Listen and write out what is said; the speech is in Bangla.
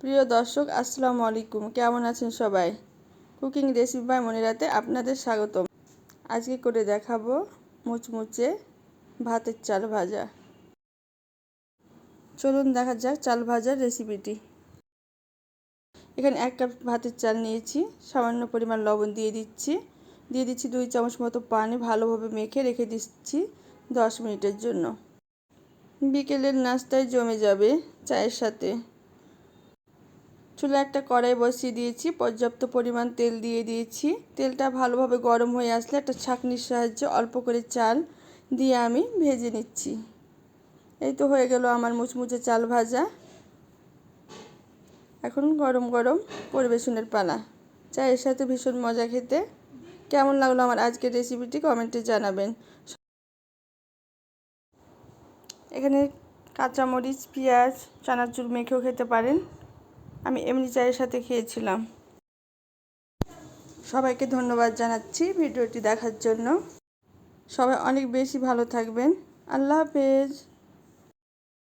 প্রিয় দর্শক, আসসালামু আলাইকুম। কেমন আছেন সবাই? কুকিং রেসিপি বাই মনিরাতে আপনাদের স্বাগতম। আজকে করে দেখাবো মুচমুচে ভাতের চাল ভাজা। চলুন দেখা যাক চাল ভাজার রেসিপিটি। এখানে এক কাপ ভাতের চাল নিয়েছি, সামান্য পরিমাণ লবণ দিয়ে দিচ্ছি। দিয়ে দিচ্ছি দুই চামচ মতো পানি ভালোভাবে মেখে রেখে দিচ্ছি দশ মিনিটের জন্য। বিকেলের নাস্তায় জমে যাবে চায়ের সাথে। চুলা একটা কড়াই বসিয়ে দিয়েছি, পর্যাপ্ত পরিমাণ তেল দিয়ে দিয়েছি। তেলটা ভালোভাবে গরম হয়ে আসলে একটা ছাঁকনির সাহায্যে অল্প করে চাল দিয়ে আমি ভেজে নিচ্ছি। এই তো হয়ে গেল আমার মুচমুচে চাল ভাজা। এখন গরম গরম পরিবেশনের পালা। চায়ের সাথে ভীষণ মজা খেতে। কেমন লাগল আমার আজকের রেসিপিটি কমেন্টে জানাবেন। এখানে কাঁচামরিচ, পেঁয়াজ, চানাচুর মেখেও খেতে পারেন। আমি এমনি চায়ের সাথে খেয়েছিলাম। সবাইকে ধন্যবাদ জানাচ্ছি ভিডিওটি দেখার জন্য। সবাই অনেক বেশি ভালো থাকবেন। আল্লাহ হাফেজ।